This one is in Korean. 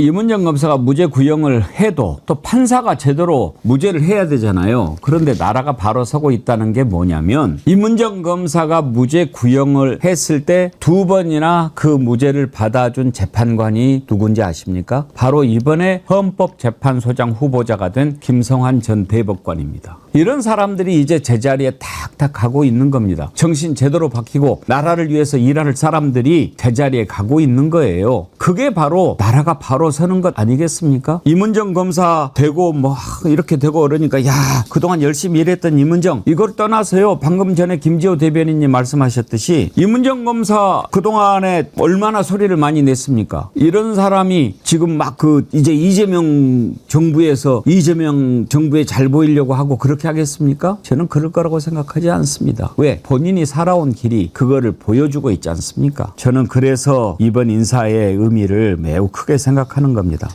이문정 검사가 무죄 구형을 해도 또 판사가 제대로 무죄를 해야 되잖아요. 그런데 나라가 바로 서고 있다는 게 뭐냐면 이문정 검사가 무죄 구형을 했을 때 두 번이나 그 무죄를 받아준 재판관이 누군지 아십니까? 바로 이번에 헌법재판소장 후보자가 된 김성환 전 대법관입니다. 이런 사람들이 이제 제자리에 탁탁 가고 있는 겁니다. 정신 제대로 바뀌고 나라를 위해서 일할 사람들이 제자리에 가고 있는 거예요. 그게 바로 나라가 바로 서는 것 아니겠습니까? 이문정 검사 되고 뭐 이렇게 되고 그러니까 야 그동안 열심히 일했던 이문정 이걸 떠나서요. 방금 전에 김지호 대변인님 말씀하셨듯이 이문정 검사 그동안에 얼마나 소리를 많이 냈습니까? 이런 사람이 지금 막 그 이제 이재명 정부에서 이재명 정부에 잘 보이려고 하고 그렇게 하겠습니까? 저는 그럴 거라고 생각하지 않습니다. 왜? 본인이 살아온 길이 그거를 보여주고 있지 않습니까? 저는 그래서 이번 인사의 의미를 매우 크게 생각하는 겁니다.